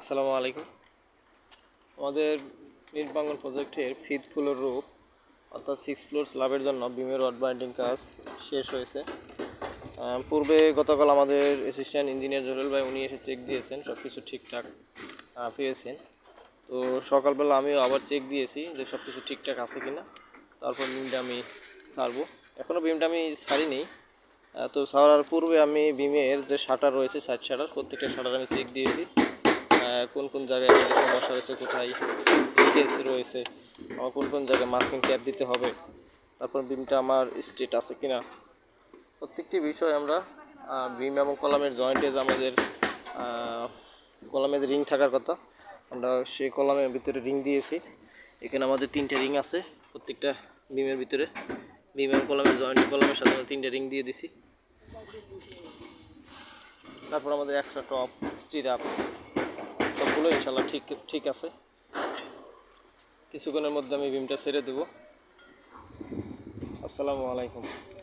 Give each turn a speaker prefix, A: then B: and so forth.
A: আসসালামু আলাইকুম। আমাদের নীলবাঙ্গন প্রজেক্টের ফিফথ ফ্লোর রূপ, অর্থাৎ সিক্স ফ্লোর স্ল্যাবের জন্য বিমের রড বাইন্ডিং কাজ শেষ হয়েছে। পূর্বে গতকাল আমাদের অ্যাসিস্ট্যান্ট ইঞ্জিনিয়ার জহুরুল ভাই উনি এসে চেক দিয়েছেন সব কিছু ঠিকঠাক পেয়েছেন। তো সকালবেলা আমিও আবার চেক দিয়েছি যে সব কিছু ঠিকঠাক আছে কি না তারপর বিমটা আমি ছাড়বো এখনও বিমটা আমি ছাড়িনি তো ছাড়ার পূর্বে আমি বিমের যে শাটার রয়েছে সাইড শাটার, প্রত্যেকটা শাটার আমি চেক দিয়েছি। কোন কোন জায়গায় আমাদের সমস্যা হয়েছে, কোথায় লিকেজ রয়েছে আমার কোন কোন জায়গায় মাস্কিং ট্যাপ দিতে হবে, তারপর বিমটা আমার স্ট্রেট আছে কিনা, প্রত্যেকটি বিষয় আমরা বিম এবং কলামের জয়েন্টে আমাদের কলামের রিং থাকার কথা, আমরা সেই কলামের ভিতরে রিং দিয়েছি, এখানে আমাদের তিনটে রিং আছে, প্রত্যেকটা বিমের ভিতরে বিম এবং কলামের জয়েন্ট কলামের সাথে আমরা তিনটে রিং দিয়ে দিছি, তারপর আমাদের একশো টপ স্টির আপ সবগুলো ইনশাল্লাহ ঠিক ঠিক আছে। কিছুক্ষণের মধ্যে আমি বিমটা ছেড়ে দেবো। আসসালামু আলাইকুম।